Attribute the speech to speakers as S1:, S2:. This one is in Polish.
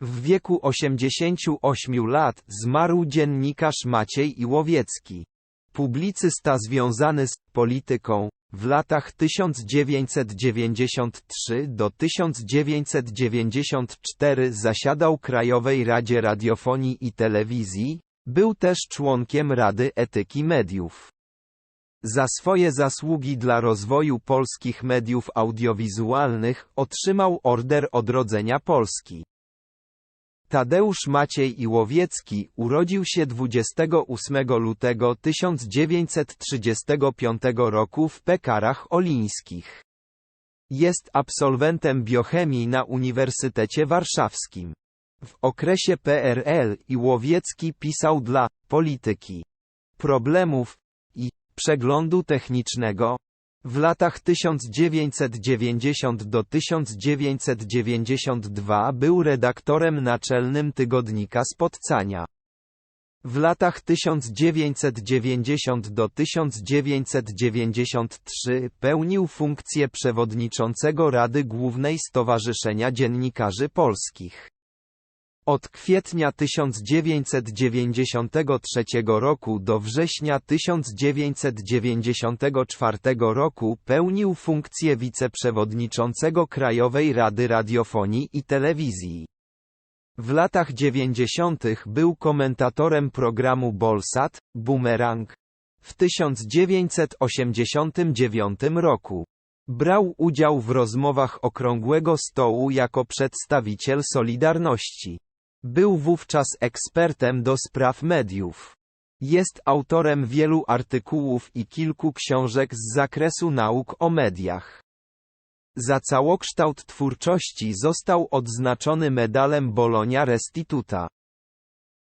S1: W wieku 88 lat zmarł dziennikarz Maciej Iłowiecki. Publicysta związany z polityką. W latach 1993 do 1994 zasiadał Krajowej Radzie Radiofonii i Telewizji, był też członkiem Rady Etyki Mediów. Za swoje zasługi dla rozwoju polskich mediów audiowizualnych otrzymał Order Odrodzenia Polski. Tadeusz Maciej Iłowiecki urodził się 28 lutego 1935 roku w Pekarach Olińskich. Jest absolwentem biochemii na Uniwersytecie Warszawskim. W okresie PRL Iłowiecki pisał dla polityki, problemów i przeglądu technicznego. W latach 1990 do 1992 był redaktorem naczelnym tygodnika Spotkania. W latach 1990 do 1993 pełnił funkcję przewodniczącego Rady Głównej Stowarzyszenia Dziennikarzy Polskich. Od kwietnia 1993 roku do września 1994 roku pełnił funkcję wiceprzewodniczącego Krajowej Rady Radiofonii i Telewizji. W latach 90. był komentatorem programu Bolsat, Boomerang. W 1989 roku brał udział w rozmowach Okrągłego Stołu jako przedstawiciel Solidarności. Był wówczas ekspertem do spraw mediów. Jest autorem wielu artykułów i kilku książek z zakresu nauk o mediach. Za całokształt twórczości został odznaczony medalem Bologna Restituta.